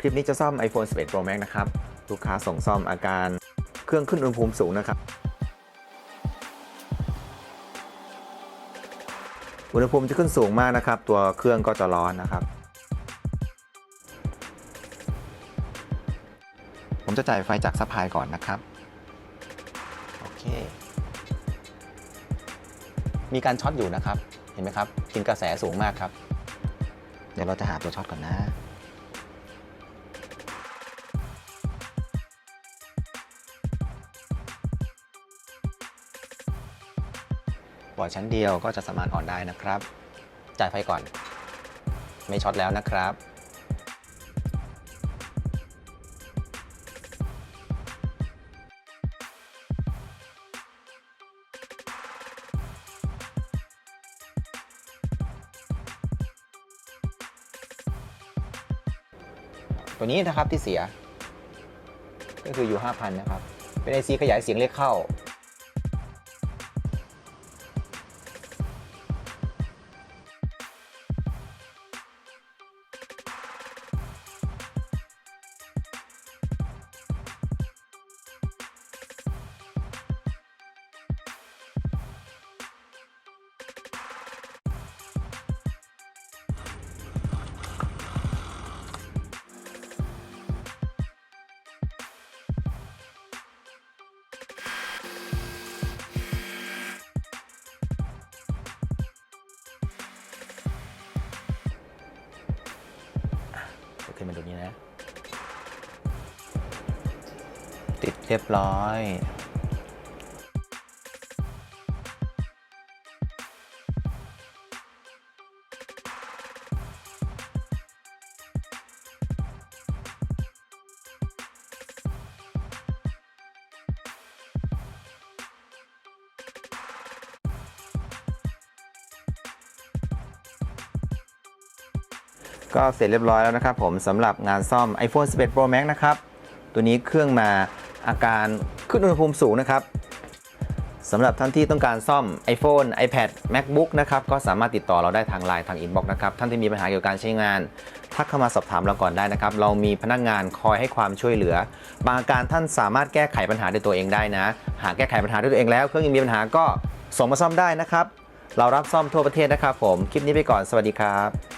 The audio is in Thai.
คลิปนี้จะซ่อม iPhone 11 Pro Max นะครับ ลูกค้าส่งซ่อมอาการเครื่องขึ้นอุณหภูมิสูงนะครับ อุณหภูมิจะขึ้นสูงมากนะครับ ตัวเครื่องก็จะร้อนนะครับ ผมจะจ่ายไฟจากซัพพลายก่อนนะครับ โอเค มีการช็อตอยู่นะครับ เห็นไหมครับกินกระแสสูงมากครับ เดี๋ยวเราจะหาตัวช็อตก่อนนะ บอร์ดชั้นเดียวก็จะสามารถอ่อนได้นะครับ จ่ายไฟก่อน ไม่ช็อตแล้วนะครับตัวนี้นะครับที่เสีย ก็คืออยู่ 5,000 นะครับ เป็น IC ขยายเสียงเรียกเข้า ขึ้นมาตรงนี้นะ ติดเรียบร้อย ก็เสร็จเรียบร้อยแล้วนะครับผมสำหรับงานซ่อม iPhone 11 Pro Max นะครับ ตัวนี้เครื่องมาอาการขึ้นอุณหภูมิสูงนะครับสำหรับท่านที่ต้องการซ่อม iPhone iPad MacBook นะครับ ก็สามารถติดต่อเราได้ทาง Line ทาง Inbox นะครับ ท่านที่มีปัญหาเกี่ยวกับการใช้งาน ทักเข้ามาสอบถามเราก่อนได้นะครับ เรามีพนักงานคอยให้ความช่วยเหลือ บางอาการท่านสามารถแก้ไขปัญหาด้วยตัวเองได้นะ หากแก้ไขปัญหาด้วยตัวเองแล้ว เครื่องยังมีปัญหาก็ส่งมาซ่อมได้นะครับ เรารับซ่อมทั่วประเทศนะครับผม คลิปนี้ไปก่อน สวัสดีครับ